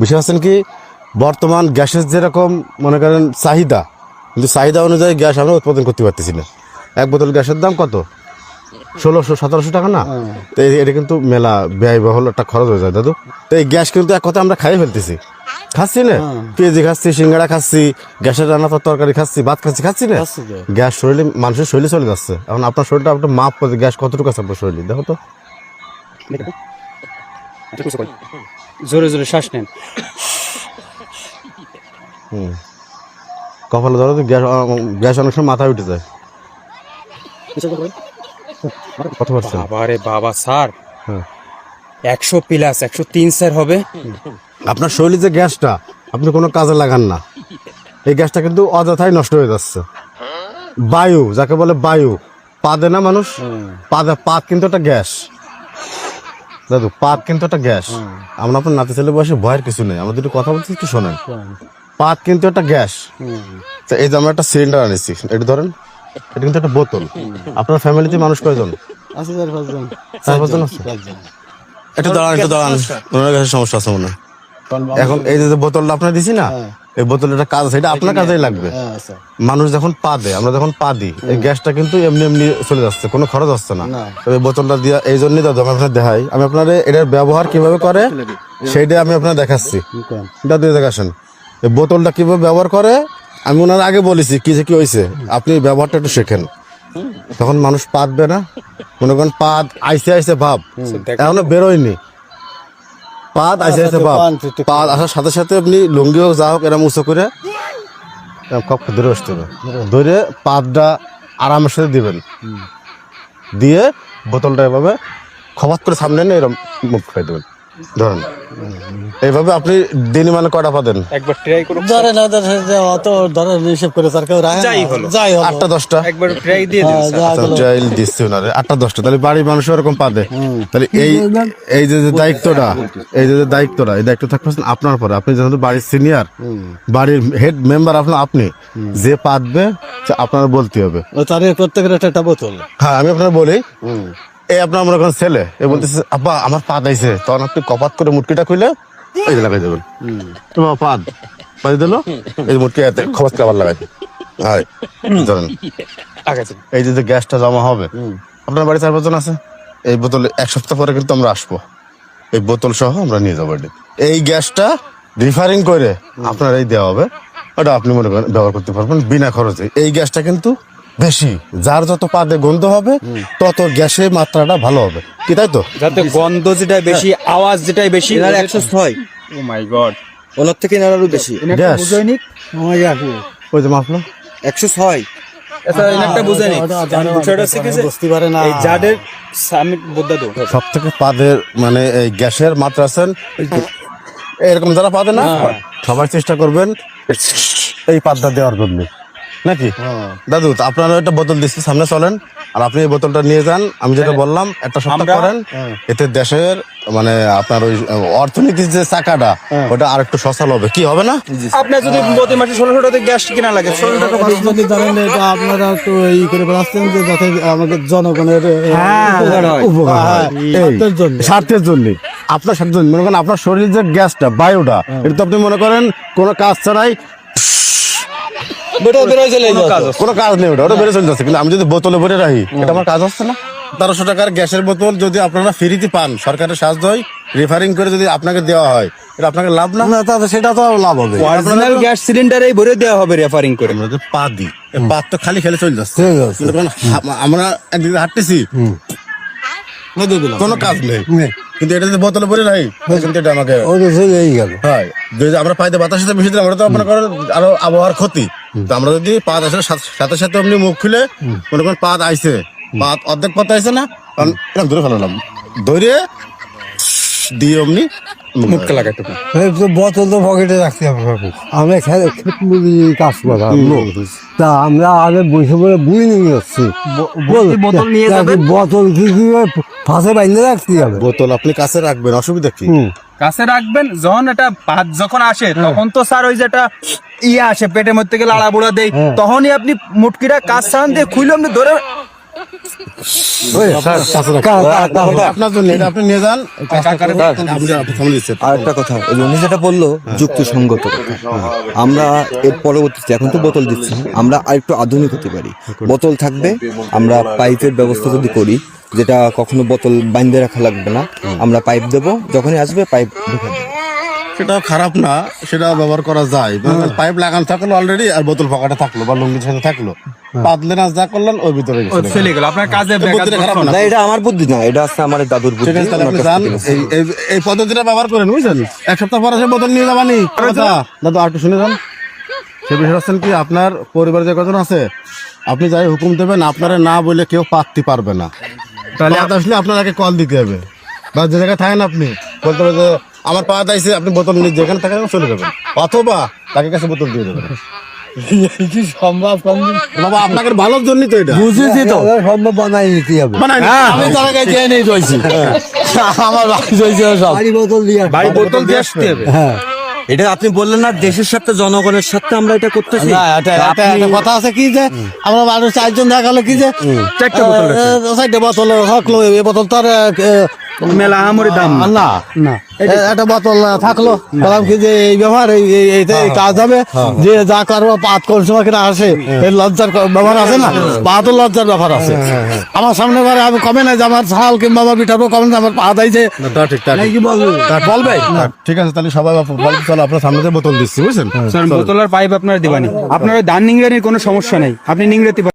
বিষয় হচ্ছেন কি বর্তমান গ্যাসের যেরকম মনে করেন চাহিদা কিন্তু চাহিদা অনুযায়ী গ্যাস আমরা উৎপাদন করতে পারতেছি না। এক বোতল গ্যাসের দাম কত? ষোলোশো সতেরোশো টাকা না? তো এটা কিন্তু মেলা ব্যয়বহুল একটা খরচ হয়ে যায় দাদু। তো এই গ্যাস কিন্তু এক কথা আমরা খাই ফেলতেছি। খাচ্ছি না? পেঁয়াজি খাচ্ছি সিঙ্গাড়া খাচ্ছি গ্যাসের রান্না তো তরকারি খাচ্ছি ভাত খাচ্ছি খাচ্ছি না? গ্যাস শরীরে মানুষের শরীরে চলে যাচ্ছে। এখন আপনার শরীরটা আপনার মাপ গ্যাস কতটুকু আছে আপনার শরীরে? দেখো তো। জোরে জোরে শ্বাস নেন। হুম। কপালে ধরো তো গ্যাস গ্যাস অনেক সময় মাথায় উঠে যায়। কত পারছেন? বাবারে বাবা স্যার। হ্যাঁ। একশো প্লাস একশো তিন স্যার হবে। আপনার শরীরে যে গ্যাসটা আপনি কোনো কাজে লাগান না। এই গ্যাসটা কিন্তু অযথাই নষ্ট হয়ে যাচ্ছে। বায়ু যাকে বলে বায়ু পাদে না মানুষ? পাদে পাত কিন্তু একটা গ্যাস। দাদু পাত কিন্তু একটা গ্যাস। আমরা আপনার নাতি ছেলে বয়সে ভয়ের কিছু নেই। আমরা দুটো কথা বলছি একটু শোনেন। পাত কিন্তু একটা গ্যাস। তো এই যে আমরা একটা সিলিন্ডার আনেছি এটা ধরেন এটা কিন্তু একটা বোতল। আপনার ফ্যামিলিতে মানুষ কয়জন? আছে চার পাঁচজন। চার পাঁচজন আছে? একটু দাঁড়ান একটু দাঁড়ান। ওনার কাছে সমস্যা আছে মনে হয়। এখন এই যে যে বোতলটা আপনার দিছি না এই বোতলের একটা কাজ আছে এটা আপনার কাজেই লাগবে। মানুষ যখন পা দেয় আমরা যখন পা দিই এই গ্যাসটা কিন্তু এমনি এমনি চলে যাচ্ছে কোনো খরচ হচ্ছে না। তবে এই বোতলটা দিয়া এই জন্যই দাদু আমি আপনার দেখাই আমি আপনার এটার ব্যবহার কীভাবে করে সেইটা আমি আপনার দেখাচ্ছি। দাদু এদিকে আসেন এই বোতলটা কীভাবে ব্যবহার করে আমি ওনার আগে বলেছি কি যে কি হয়েছে। আপনি ব্যবহারটা একটু শেখেন। তখন মানুষ পাতবে না। মনে করেন পাত আইসে আইসে ভাব। এখনও বেরোয়নি। পাত আইসে ভাব পাত আসার সাথে সাথে আপনি লুঙ্গি হোক যা হোক এরম উঁচু করে কপ ধরে বসতে হবে। ধরে পাতটা আরামের সাথে দিবেন। দিয়ে বোতলটা এভাবে খবাত করে সামনে নিয়ে এরম মুখ খাই দেবেন। ধরেন। এইভাবে আপনি মানে কটা পাতেন একবার ট্রাই করুন ধরে না ধরে যে অত ধরে হিসেব করে স্যার কেউ রাখে যাই হলো। যাই হলো। আটটা দশটা? একবার ট্রাই দিয়ে দিন হ্যাঁ, স্যার। আচ্ছা, হলো। ট্রায়াল দিচ্ছে ওনারে। আটটা দশটা। তাহলে বাড়ির মানুষ ওরকম পাবে তাহলে এই এই যে যে দায়িত্বটা এই যে যে দায়িত্বটা এই দায়িত্ব থাকবে আপনার পরে। আপনি যেহেতু বাড়ির সিনিয়র বাড়ির হেড মেম্বার আপনার আপনি যে পাতবে সে আপনার বলতে হবে। ও তার প্রত্যেকের একটা একটা বোতল। হ্যাঁ আমি আপনার বলি এই আপনার মনে করেন ছেলে এ বলতেছে আব্বা আমার পা দাইছে তখন আপনি কপাত করে মুটকিটা খুলে এই যে লাগাই দেবেন। তো বাবা পাদ পাই দিল এই মুটকি এতে খবর আবার লাগাই হয় ধরেন। এই যে গ্যাসটা জমা হবে আপনার বাড়ি চার পাঁচজন আছে? এই বোতল এক সপ্তাহ পরে কিন্তু আমরা আসব। এই বোতল সহ আমরা নিয়ে যাব এটি। এই গ্যাসটা রিফারিং করে আপনার এই দেওয়া হবে। ওটা আপনি মনে করেন ব্যবহার করতে পারবেন বিনা খরচে। এই গ্যাসটা কিন্তু বেশি। যার যত পাদে গন্ধ হবে তত গ্যাসের মাত্রাটা ভালো হবে। কি তাই তো? যাতে গন্ধ যেটা বেশি আওয়াজ যেটাই বেশি একশো ছয়। ও মাই গড। ওনার থেকে এনার আরও বেশি। ওই যে মাপলো একশো ছয়। আচ্ছা বোদ্ধা তো। সব থেকে পাদের মানে এই গ্যাসের মাত্রা আছেন এরকম যারা পাবে না সবাই চেষ্টা করবেন এই পাতটা দেওয়ার জন্য। নাকি? দাদু তা আপনারা একটা বোতল দিচ্ছি সামনে চলেন। আর আপনি এই বোতলটা নিয়ে যান। আমি যেটা বললাম একটা সপ্তাহ করেন। এতে দেশের মানে আপনার ওই অর্থনীতির যে চাকাটা ওটা আর একটু সচল হবে। কি হবে না? আপনার যদি প্রতি মাসে ষোলোশো টাকা গ্যাস কিনা লাগে যদি জানেন এটা আপনারা তো ই করে বেড়াচ্ছেন যে যাতে আমাদের জনগণের হ্যাঁ, হয়। হয়। হ্যাঁ, স্বার্থের জন্য। স্বার্থের জন্য। আপনার স্বার্থের জন্য। মনে করেন আপনার শরীরের যে গ্যাসটা বায়ুটা এটা তো আপনি মনে করেন কোনো কাজ ছাড়াই বেটা বেরোয় চলে কাজ কোনো কাজ নেই ওটা ওটা বেড়ে চলে যাচ্ছে। কিন্তু আমি যদি বোতলে ভরে রাখি এটা আমার কাজ হচ্ছে না? তেরোশো টাকার গ্যাসের বোতল যদি আপনারা ফ্রিতে পান সরকারের সাহায্য হয় রেফারিং করে যদি আপনাকে দেওয়া হয় এটা আপনাকে লাভ না? না তাহলে সেটা তো লাভ হবে। অরিজিনাল গ্যাস সিলিন্ডারে ভরে দেওয়া হবে রেফারিং করে। আমরা যে পা দিই পা তো খালি খেলে চলে যাচ্ছে। আমরা একদিকে হাঁটতেছি। কোনো কাজ নেই। কিন্তু এটা যদি বোতলে ভরে রাখি কিন্তু এটা আমাকে ওই গেল। হয়। যদি আমরা পাইতে বাতাসের সাথে মিশে দিলাম ওটা তো করেন আরও আবহাওয়ার ক্ষতি। তো আমরা যদি পাত আসে সাথে সাথে আপনি মুখ খুলে মনে করেন পাত আইছে পাত অর্ধেক পাত আইছে না কারণ এরকম ধরে ফেলালাম ধরে দিয়ে অমনি লাগাতে। বোতল তো পকেটে রাখতে হবে বাবু। আমরা খেলে মুড়ি কাজ করা লোক। তা আমরা আগে বসে বলে বুঝি নিয়ে যাচ্ছি বোতল নিয়ে যাবেন? বোতল কি কি ফাঁসে বাইন্ধে রাখতে হবে বোতল আপনি কাছে রাখবেন অসুবিধা কি হুম। কাছে রাখবেন যখন এটা ভাত যখন আসে তখন তো স্যার ওই যেটা ইয়ে আসে পেটের মধ্যে থেকে লাড়া বুড়া দেয় হ্যাঁ। তখনই আপনি মুটকিটা কাজ সাহান দিয়ে খুলে আপনি ধরে কথা উনি যেটা বলল যুক্তিসঙ্গত আমরা এর পরবর্তীতে এখন তো বোতল দিচ্ছি আমরা আর একটু আধুনিক হতে পারি। বোতল থাকবে আমরা পাইপের ব্যবস্থা যদি করি যেটা কখনো বোতল বাইন্ধে রাখা লাগবে না আমরা পাইপ দেবো যখনই আসবে পাইপ ঢুকে দেবো। সেটা খারাপ না সেটা ব্যবহার করা যায়। পাইপ লাগানো থাকল অলরেডি আর বোতল ফাঁকাটা থাকল বা লুঙ্গির সাথে থাকল। পাতলে না যা করলেন ওই ভিতরে ও গেল। আপনার কাজে খারাপ না। না? এটা আমার বুদ্ধি না এটা আছে আমার দাদুর বুদ্ধি আপনি যান এই পদ্ধতিটা ব্যবহার করেন বুঝছেন? এক সপ্তাহ পরে সে বোতল নিয়ে যাবানি। দাদু আর একটু শুনে যান। সে বিষয় হচ্ছেন কি আপনার পরিবারে যে কজন আছে আপনি যাই হুকুম দেবেন আপনারা না বলে কেউ পাততে পারবে না। তাহলে আসলে আপনার আগে কল দিতে হবে। বা যে জায়গায় থাকেন আপনি বলতে হবে যে আমার পা দাইছে আপনি বোতল নিয়ে যেখানে থাকেন চলে যাবেন। অথবা তাকে কাছে বোতল দিয়ে দেবেন। কি সম্ভব বাবা আপনাকে ভালোর জন্যই তো এটা। বুঝেছি তো। সম্ভব বানাই নিতে হবে। আমি তার কাছে চেয়ে নেই রয়েছি আমার বাড়ি রয়েছে সব। বাড়ি বোতল দিয়ে বাড়ি বোতল দিয়ে আসতে হবে হ্যাঁ। এটা আপনি বললেন না দেশের সাথে জনগণের সাথে আমরা এটা করতেছি। না এটা এটা একটা কথা আছে কি যে আমরা মানুষ চারজন দেখাল কি যে চারটে বোতল বোতল থাকল এই বোতল তো আর মেলা আমরি দাম। না। না একটা বোতল থাকল। বললাম কি যে এই ব্যাপার এই এই- এইতে এই কাজ হবে। যে যা করব পাত কোন সময় কিনা আসে। এই লজ্জার ব্যাপার আছে না? পাতও লজ্জার ব্যাপার আছে। আমার সামনে বারে আমি কমে না যে আমার ছাল কিংবা আমার পিঠাবো কমে না আমার পা বলবে? বলবে? না, ঠিক আছে তাহলে সবাই বলবে চলো আপনার সামনে বোতল দিচ্ছি বুঝছেন? স্যার বোতল আর পাইপ আপনারা দিবানি। আপনার ধান নিংড়ানির কোনো সমস্যা নেই। আপনি নিংড়াতে